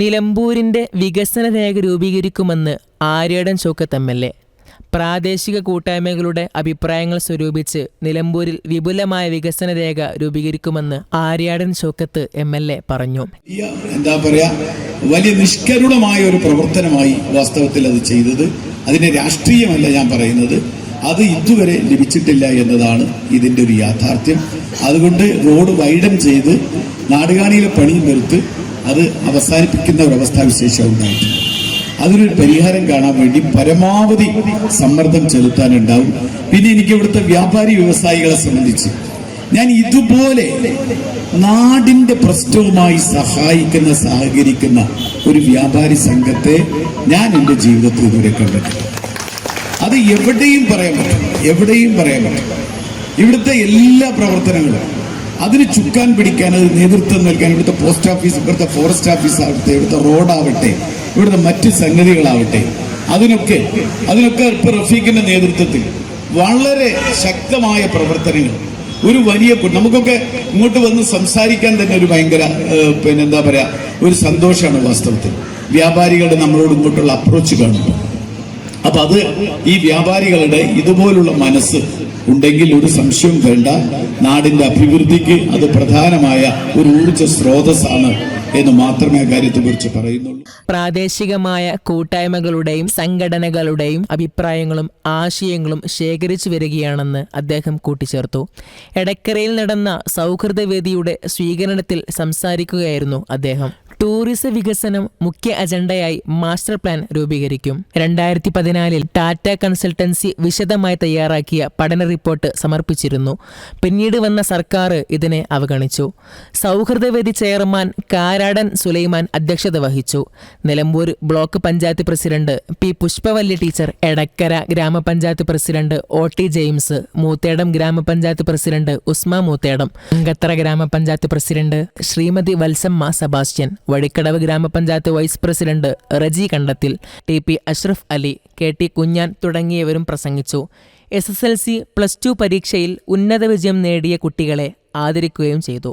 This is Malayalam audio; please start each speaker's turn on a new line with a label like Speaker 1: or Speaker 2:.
Speaker 1: നിലമ്പൂരിന്റെ വികസന രേഖ രൂപീകരിക്കുമെന്ന് Aryadan Shoukath M L A. പ്രാദേശിക കൂട്ടായ്മകളുടെ അഭിപ്രായങ്ങൾ സ്വരൂപിച്ച് നിലമ്പൂരിൽ വിപുലമായ വികസന രേഖ രൂപീകരിക്കുമെന്ന് Aryadan Shoukath M L A പറഞ്ഞു.
Speaker 2: എന്താ പറയാ വലിയ നിഷ്കരുണമായ ഒരു പ്രവർത്തനമായി വാസ്തവത്തിൽ അത് ചെയ്തത്. അതിന്റെ രാഷ്ട്രീയമല്ല ഞാൻ പറയുന്നത്. അത് ഇതുവരെ ലഭിച്ചിട്ടില്ല എന്നതാണ് ഇതിന്റെ ഒരു യാഥാർത്ഥ്യം. അതുകൊണ്ട് റോഡ് വൈഡൻ ചെയ്ത് നാടുകാണിയിലെ പണി നിർത്ത് അത് അവസാനിപ്പിക്കുന്ന ഒരവസ്ഥാ വിശേഷം ഉണ്ടായിട്ടുണ്ട് അതിനൊരു പരിഹാരം കാണാൻ വേണ്ടി പരമാവധി സമ്മർദ്ദം ചെലുത്താനുണ്ടാവും. പിന്നെ എനിക്ക് ഇവിടുത്തെ വ്യാപാരി വ്യവസായികളെ സംബന്ധിച്ച് ഞാൻ ഇതുപോലെ നാടിന്റെ പ്രശ്നവുമായി സഹായിക്കുന്ന സഹകരിക്കുന്ന ഒരു വ്യാപാരി സംഘത്തെ ഞാൻ എന്റെ ജീവിതത്തിൽ ഇതുവരെ കണ്ടിട്ടില്ല. അത് എവിടെയും പറയാൻ പറ്റും എവിടെയും പറയാൻ പറ്റും ഇവിടുത്തെ എല്ലാ പ്രവർത്തനങ്ങളും അതിന് ചുക്കാൻ പിടിക്കാൻ അത് നേതൃത്വം നൽകാൻ ഇവിടുത്തെ പോസ്റ്റ് ഓഫീസ് ഇവിടുത്തെ ഫോറസ്റ്റ് ഓഫീസ് ആവട്ടെ ഇവിടുത്തെ റോഡാവട്ടെ ഇവിടുത്തെ മറ്റ് സംഗതികളാവട്ടെ അതിനൊക്കെ അതിനൊക്കെ ഇപ്പൊ റഫീഖിന്റെ നേതൃത്വത്തിൽ വളരെ ശക്തമായ പ്രവർത്തനങ്ങൾ. ഒരു വലിയ നമുക്കൊക്കെ ഇങ്ങോട്ട് വന്ന് സംസാരിക്കാൻ തന്നെ ഒരു ഭയങ്കര പിന്നെ എന്താ പറയാ ഒരു സന്തോഷമാണ് വാസ്തവത്തിൽ. വ്യാപാരികളുടെ നമ്മളോട് ഇങ്ങോട്ടുള്ള അപ്രോച്ച് കാണുമ്പോൾ. അപ്പൊ അത് ഈ വ്യാപാരികളുടെ ഇതുപോലുള്ള മനസ്സ് ഉണ്ടെങ്കിൽ ഒരു സംശയം വേണ്ട. നാടിന്റെ അഭിവൃദ്ധിക്ക് അത് പ്രധാനമായ ഒരു ഊർജ സ്രോതസ്സാണ് എന്ന് മാത്രമേ കാര്യത്തെ കുറിച്ച് പറയുന്നുള്ളൂ.
Speaker 1: പ്രാദേശികമായ കൂട്ടായ്മകളുടെയും സംഘടനകളുടെയും അഭിപ്രായങ്ങളും ആശയങ്ങളും ശേഖരിച്ചു വരികയാണെന്ന് അദ്ദേഹം കൂട്ടിച്ചേർത്തു. എടക്കരയിൽ നടന്ന സൗഹൃദവേദിയുടെ സ്വീകരണത്തിൽ സംസാരിക്കുകയായിരുന്നു അദ്ദേഹം. ടൂറിസം വികസനം മുഖ്യ അജണ്ടയായി മാസ്റ്റർ പ്ലാൻ രൂപീകരിക്കും. രണ്ടായിരത്തി പതിനാലിൽ ടാറ്റ കൺസൾട്ടൻസി വിശദമായി തയ്യാറാക്കിയ പഠന റിപ്പോർട്ട് സമർപ്പിച്ചിരുന്നു. പിന്നീട് വന്ന സർക്കാർ ഇതിനെ അവഗണിച്ചു. സൗഹൃദവേദി ചെയർമാൻ കാരാടൻ സുലൈമാൻ അധ്യക്ഷത വഹിച്ചു. Nilambur block panchayat president P Pushpavalli teacher Edakkara grama panchayat president O T James Moothedam grama panchayat president Usma Moothedam Angathara grama panchayat president Shrimathi Valsamma Sebastian Vazhikkadavu grama panchayat vice president Reji Kandathil T P Ashraf Ali K T Kunjan തുടങ്ങിയവരും പ്രസംഗിച്ചു. S S L C plus two പരീക്ഷയിൽ ഉന്നത വിജയം നേടിയ കുട്ടികളെ ആദരിക്കുകയും ചെയ്തു.